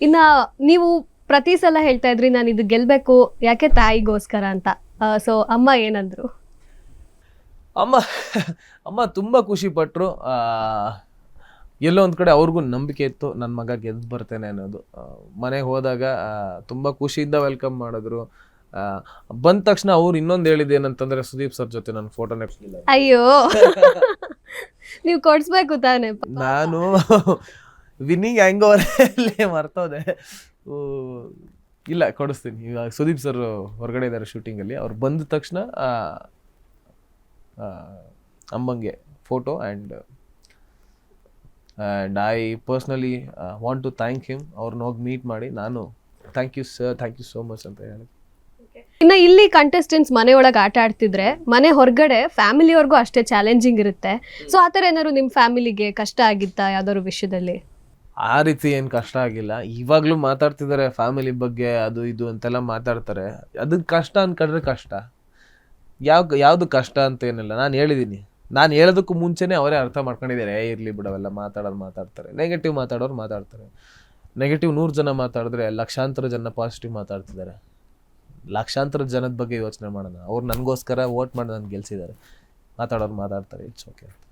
ಇನ್ನ ನೀವು ಪ್ರತಿ ಸಲ ಹೇಳ್ತಾ ಇದ್ರಿ ನಾನು ಇದು ಗೆಲ್ಬೇಕು ಯಾಕೆ ತಾಯಿಗೋಸ್ಕರ ಅಂತ. ಸೊ ಅಮ್ಮ ಏನಂದ್ರು? ಅಮ್ಮ ಅಮ್ಮ ತುಂಬ ಖುಷಿ ಪಟ್ಟರು ಎಲ್ಲೋ ಒಂದು ಕಡೆ ಅವ್ರಿಗೂ ನಂಬಿಕೆ ಇತ್ತು ನನ್ನ ಮಗ ಗೆದ್ದು ಬರ್ತೇನೆ ಅನ್ನೋದು. ಮನೆಗೆ ಹೋದಾಗ ತುಂಬ ಖುಷಿಯಿಂದ ವೆಲ್ಕಮ್ ಮಾಡಿದ್ರು. ಬಂದ ತಕ್ಷಣ ಅವ್ರು ಇನ್ನೊಂದು ಹೇಳಿದ ಏನಂತಂದ್ರೆ ಸುದೀಪ್ ಸರ್ ಜೊತೆ ನನ್ನ ಫೋಟೋ ನೆಪ್ಸಿಲ್ಲ ಅಯ್ಯೋ. ನೀವು ಕೊಡ್ಸ್ಬೇಕು ತಾನೆ. ನಾನು ವಿನ್ನಿಂಗ್ ಹ್ಯಾಂಗೋವರಲ್ಲೇ ಮರ್ತೋದೆ. ಊ, ಇಲ್ಲ ಕೊಡಿಸ್ತೀನಿ. ಇವಾಗ ಸುದೀಪ್ ಸರ್ ಹೊರಗಡೆ ಇದ್ದಾರೆ ಶೂಟಿಂಗಲ್ಲಿ. ಅವ್ರು ಬಂದ ತಕ್ಷಣ ಅಮ್ಮಂಗೆ photo and and I personally want to thank him. ಅವ್ರನ್ನ ಹೋಗಿ ಮೀಟ್ ಮಾಡಿ ನಾನು thank you sir thank you so much ಅಂತ ಹೇಳಿ. ಇನ್ನು ಇಲ್ಲಿ ಕಂಟೆಸ್ಟೆಂಟ್ಸ್ ಮನೆಯೊಳಗೆ ಆಟ ಆಡ್ತಿದ್ರೆ ಮನೆ ಹೊರಗಡೆ ಫ್ಯಾಮಿಲಿಯವ್ರಿಗೂ ಅಷ್ಟೇ ಚಾಲೆಂಜಿಂಗ್ ಇರುತ್ತೆ. ಸೊ ಆ ಥರ ಏನಾದ್ರು ನಿಮ್ಮ ಫ್ಯಾಮಿಲಿಗೆ ಕಷ್ಟ ಆಗಿತ್ತಾ ಯಾವ್ದಾದ್ರು ವಿಷಯದಲ್ಲಿ? ಆ ರೀತಿ ಏನು ಕಷ್ಟ ಆಗಿಲ್ಲ. ಇವಾಗಲೂ ಮಾತಾಡ್ತಿದ್ದಾರೆ ಫ್ಯಾಮಿಲಿ ಬಗ್ಗೆ, ಅದು ಇದು ಅಂತೆಲ್ಲ ಮಾತಾಡ್ತಾರೆ. ಅದಕ್ಕೆ ಕಷ್ಟ ಅನ್ಕಂಡ್ರೆ ಕಷ್ಟ. ಯಾವ ಯಾವುದು ಕಷ್ಟ ಅಂತ ಏನಿಲ್ಲ. ನಾನು ಹೇಳಿದ್ದೀನಿ ನಾನು ಹೇಳೋದಕ್ಕೂ ಮುಂಚೆನೇ ಅವರೇ ಅರ್ಥ ಮಾಡ್ಕೊಂಡಿದ್ದಾರೆ. ಏ, ಇರಲಿ ಬಿಡವೆಲ್ಲ ಮಾತಾಡೋರು ಮಾತಾಡ್ತಾರೆ. ನೆಗೆಟಿವ್ ಮಾತಾಡೋರು ಮಾತಾಡ್ತಾರೆ. ನೆಗೆಟಿವ್ ನೂರು ಜನ ಮಾತಾಡಿದ್ರೆ ಲಕ್ಷಾಂತರ ಜನ ಪಾಸಿಟಿವ್ ಮಾತಾಡ್ತಿದ್ದಾರೆ ಲಕ್ಷಾಂತರ ಜನದ ಬಗ್ಗೆ ಯೋಚನೆ ಮಾಡೋಣ. ಅವ್ರು ನನಗೋಸ್ಕರ ವೋಟ್ ಮಾಡಿ ನಾನು ಗೆಲ್ಸಿದ್ದಾರೆ ಮಾತಾಡೋರು ಮಾತಾಡ್ತಾರೆ. It's okay